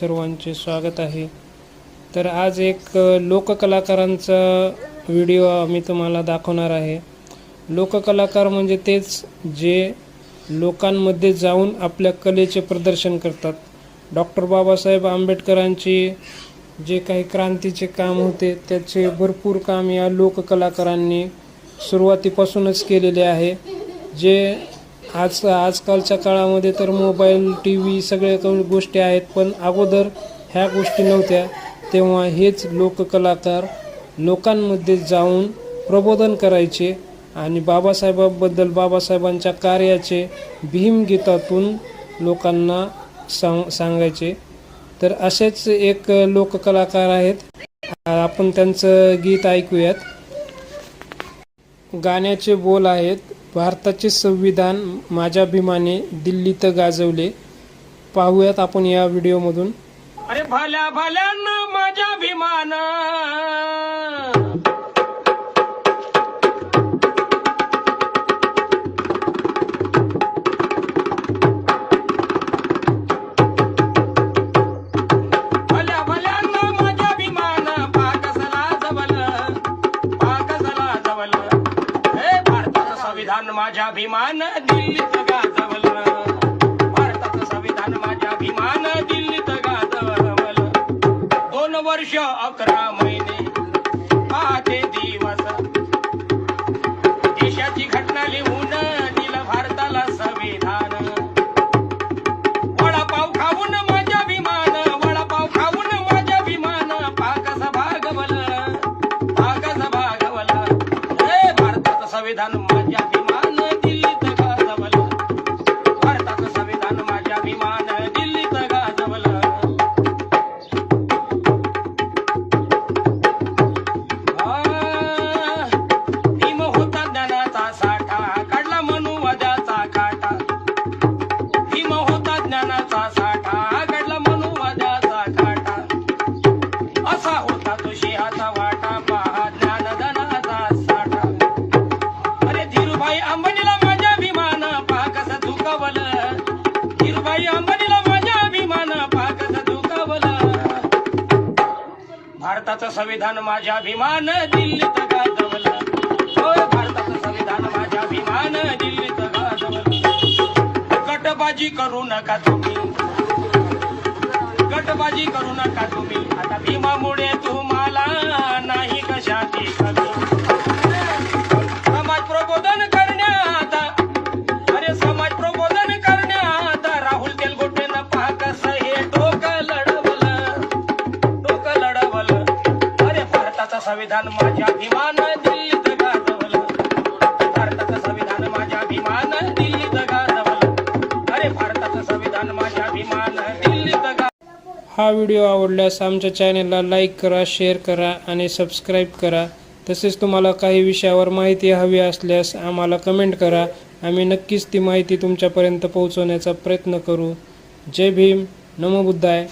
सर्वांचे स्वागत आहे. तर आज एक लोककलाकारांचा व्हिडिओ मी तुम्हाला दाखवणार आहे. लोककलाकार म्हणजे तेच जे लोकांमध्ये जाऊन आपल्या कलेचे प्रदर्शन करतात. डॉक्टर बाबासाहेब आंबेडकरांची जे काही क्रांतीचे काम होते त्याचे भरपूर काम या लोककलाकारांनी सुरुवातीपासूनच केलेले आहे. जे आज आजकालच्या काळामध्ये तर मोबाईल टी व्ही सगळ्या गोष्टी आहेत पण अगोदर ह्या गोष्टी नव्हत्या. तेव्हा हेच लोककलाकार लोकांमध्ये जाऊन प्रबोधन करायचे आणि बाबासाहेबाबद्दल बाबासाहेबांच्या कार्याचे भीमगीतातून लोकांना सांग सांगायचे. तर असेच एक लोककलाकार आहेत. आपण त्यांचं गीत ऐकूयात. गाण्याचे बोल आहेत. भारताचे संविधान माझ्या भीमाने दिल्लीत गाजवले. पाहूयात आपण या व्हिडिओमधून अरे भल्या भल्यानं माझ्या भीमान माझ्या भीमान दिल्लीत गाजवलं. भारताचं संविधान माझ्या भीमान दिल्लीत गाजवलं. दोन वर्ष अकरा महिने पाहते दिवस. देशाची घटना लिहून दिलं भारताला संविधान. वडापाव खाऊन माझ्या विमान वडापाव खाऊन माझ्या विमान पाकस भागवलं पाकस भागवलं हे भारताचं संविधान भारताचं संविधान माझ्या अभिमान दिल्लीत गाजवलं. होय भारताचं संविधान माझ्या अभिमान दिल्लीत गाजवलं. गटबाजी करू नका तुम्ही. गटबाजी करू नका तुम्ही. आता भीमामुळे तू भारताचं संविधान माझ्या अभिमान दिल्लीत गाजवलं. भारताचं संविधान माझ्या अभिमान दिल्लीत गाजवलं. अरे भारताचं संविधान माझ्या अभिमान दिल्लीत गा हा व्हिडिओ आवडल्यास आमच्या चॅनेलला लाईक करा शेअर करा आणि सबस्क्राईब करा. तसेच तुम्हाला काही विषयावर माहिती हवी असल्यास आम्हाला कमेंट करा. आम्ही नक्कीच ती माहिती तुमच्यापर्यंत पोहोचवण्याचा प्रयत्न करू. जय भीम. नमो बुद्धाय.